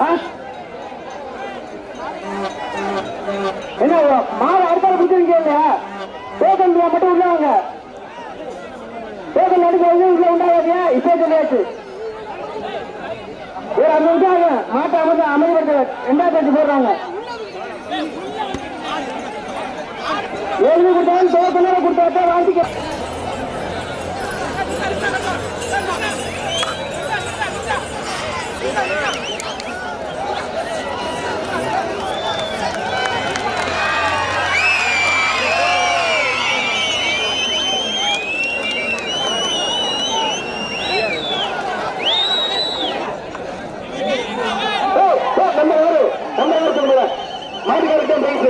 ஆ? என்ன மாலை அடுத்தால பிடிச்சிருக்கீங்க இல்லையா? டோக்கன் மட்டும் உள்ள வாங்க. டோக்கன் நடுக்க வந்து உள்ள உண்டாகாதியா இப்போ சொல்லியாச்சு. ஒரு அஞ்சு நிமிஷம் ஆகும் மாட்டை அமர்ந்து அமைதிப்படுத்த ரெண்டாயிரத்தி அஞ்சு போடுறாங்க. எழுதி கொடுத்தாலும்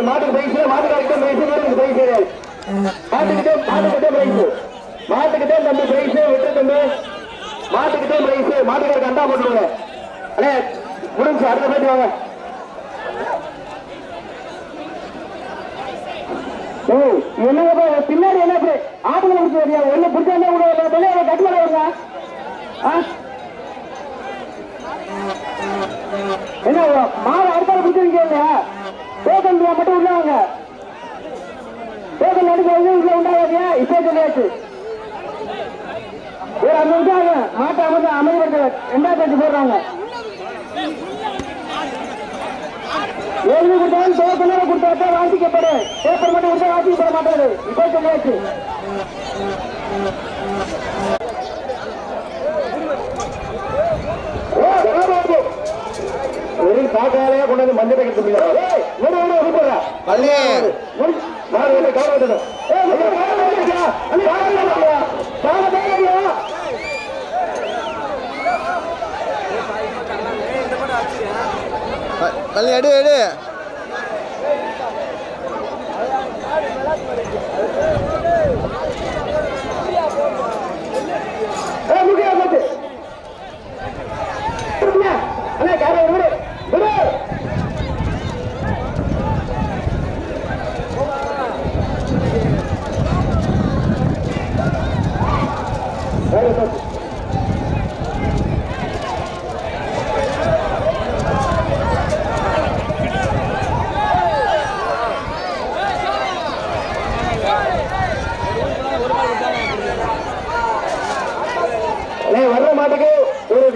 மாட்டுக்காரருக்கு மாட்டுக்கு தம்பி விட்டு தம்பி. மாட்டுக்காரருக்கு அண்டா போட்டுருங்க. அண்ணே, முடிஞ்சு, அடுத்த வாங்க. என்னங்க பின்னாடி என்ன இப்படி ஆட்டுகளை வரியா? ஒண்ணு பிடிச்சா என்ன வெளியே கட்டுமலை வருங்க என்ன மாலை அடுத்தால பிடிச்சிருக்கீங்க இல்லையா டோக்கன் மட்டும் உள்ள வாங்க. டோக்கன் நடுக்க வந்து உள்ள உண்டாகாதியா இப்போ சொல்லியாச்சு. ஒரு அஞ்சு நிமிஷம் ஆகும் மாட்டை அமர்ந்து அமைதிப்படுத்த ரெண்டாயிரத்தி அஞ்சு போடுறாங்க. எழுதி கொடுத்தாலும் டோக்கனோட கொடுத்தா வாசிக்கப்படும் பேப்பர் மட்டும் கொடுத்தா வாசிக்கப்பட மாட்டாரு இப்போ சொல்லியாச்சு. ஒரு சாக்காலையா கொண்டு வந்து மஞ்சள் பேக்கெட் தும்பியா ஓடு ஓடு ஓடி போடா பள்ளி ஏய் ஐயா காவல் வந்துடுயா அண்ணி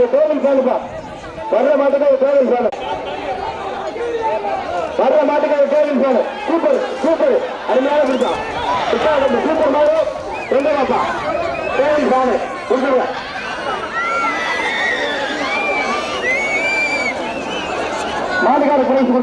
ஒரு டோக்கன் ஃபேனுப்பா வர்ற மாட்டுக்கு ஒரு டோக்கன் ஃபேனு வர்ற மாட்டுக்கு ஒரு டோக்கன் ஃபேனு சூப்பர் சூப்பர். அருமையான பிடிச்சான் இந்த சூப்பர் மாடு ரெண்டு பாப்பா? டோக்கன் ஃபேனு கொடுத்துருங்க. மாட்டுக்கார பிரைஸ் கொடுத்து